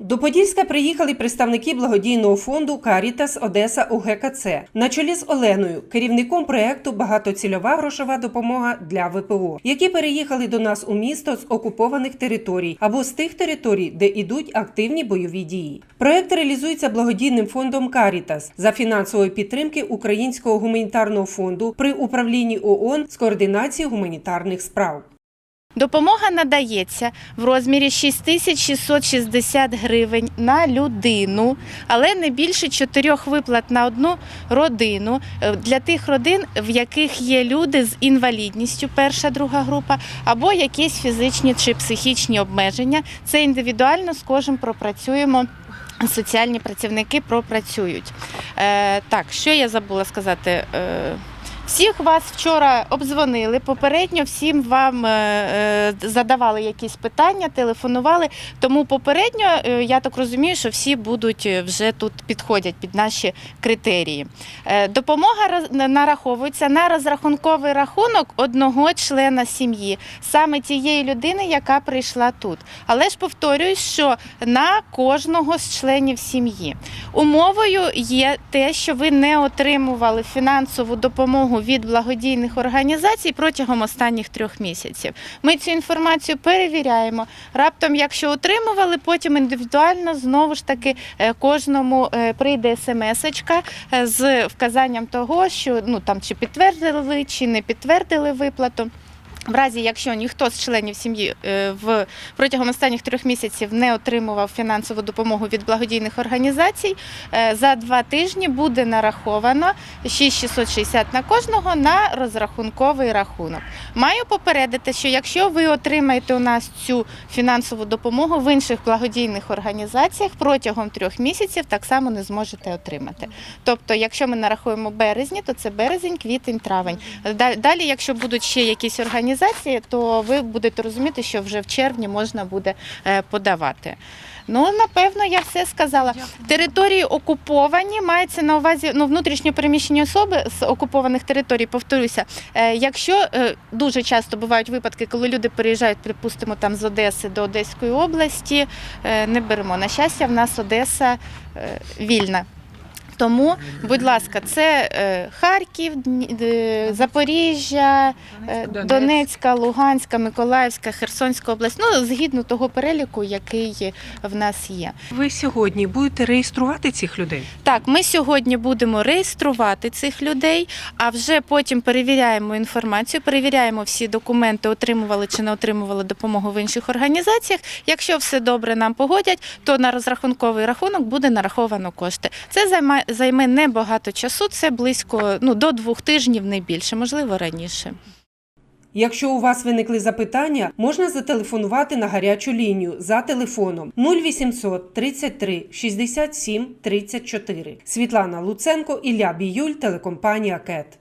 До Подільська приїхали представники благодійного фонду Карітас Одеса УГКЦ на чолі з Оленою, керівником проекту Багатоцільова грошова допомога для ВПО, які переїхали до нас у місто з окупованих територій або з тих територій, де ідуть активні бойові дії. Проект реалізується благодійним фондом Карітас за фінансової підтримки Українського гуманітарного фонду при управлінні ООН з координації гуманітарних справ. Допомога надається в розмірі 6660 гривень на людину, але не більше чотирьох виплат на одну родину Е, для тих родин, в яких є люди з інвалідністю, перша друга група, або якісь фізичні чи психічні обмеження. Це індивідуально з кожним пропрацюємо. Соціальні працівники пропрацюють. Е, так, що я забула сказати? Е, всіх вас вчора обдзвонили. Попередньо всім вам е, е, задавали якісь питання, телефонували. Тому попередньо е, я так розумію, що всі будуть вже тут підходять під наші критерії. Допомога нараховується на розрахунковий рахунок одного члена сім'ї, саме тієї людини, яка прийшла тут. Але ж повторюсь, що на кожного з членів сім'ї. Умовою є те, що ви не отримували фінансову допомогу від благодійних організацій протягом останніх трьох місяців. Ми цю інформацію перевіряємо. Раптом, якщо отримували, потім індивідуально знову ж таки е, кожному е, прийде смс-очка е, з вказанням того, що ну там чи підтвердили, чи не підтвердили виплату. В разі, якщо ніхто з членів сім'ї е, в протягом останніх трьох місяців не отримував фінансову допомогу від благодійних організацій, е, за два тижні буде нараховано 6660 на кожного на розрахунковий рахунок. Маю попередити, що якщо ви отримаєте у нас цю фінансову допомогу в інших благодійних організаціях протягом трьох місяців, так само не зможете отримати. Тобто, якщо ми нарахуємо березні, то це березень, квітень, травень. Далі, якщо будуть ще якісь організації, то ви будете розуміти, що вже в червні можна буде е, подавати. Ну, напевно, я все сказала. Території окуповані, мається на увазі ну, внутрішньо переміщені особи з окупованих територій, повторюся. Е, якщо е, дуже часто бувають випадки, коли люди переїжджають, припустимо, там з Одеси до Одеської області, не беремо. На щастя, в нас Одеса вільна. Тому, будь ласка, це е, Харків, е, Запоріжжя, е, Донецька, Луганська, Миколаївська, Херсонська область. Ну, згідно того переліку, який в нас є. Ви сьогодні будете реєструвати цих людей? Так, ми сьогодні будемо реєструвати цих людей, а вже потім перевіряємо інформацію, перевіряємо всі документи, отримували чи не отримували допомогу в інших організаціях. Якщо все добре нам погодять, то на розрахунковий рахунок буде нараховано кошти. Це займе, займе небагато часу, це близько ну, до двох тижнів, не більше, можливо, раніше. Якщо у вас виникли запитання, можна зателефонувати на гарячу лінію за телефоном 0800 33 67 34. Світлана Луценко, Ілля Біюль, телекомпанія КЕТ.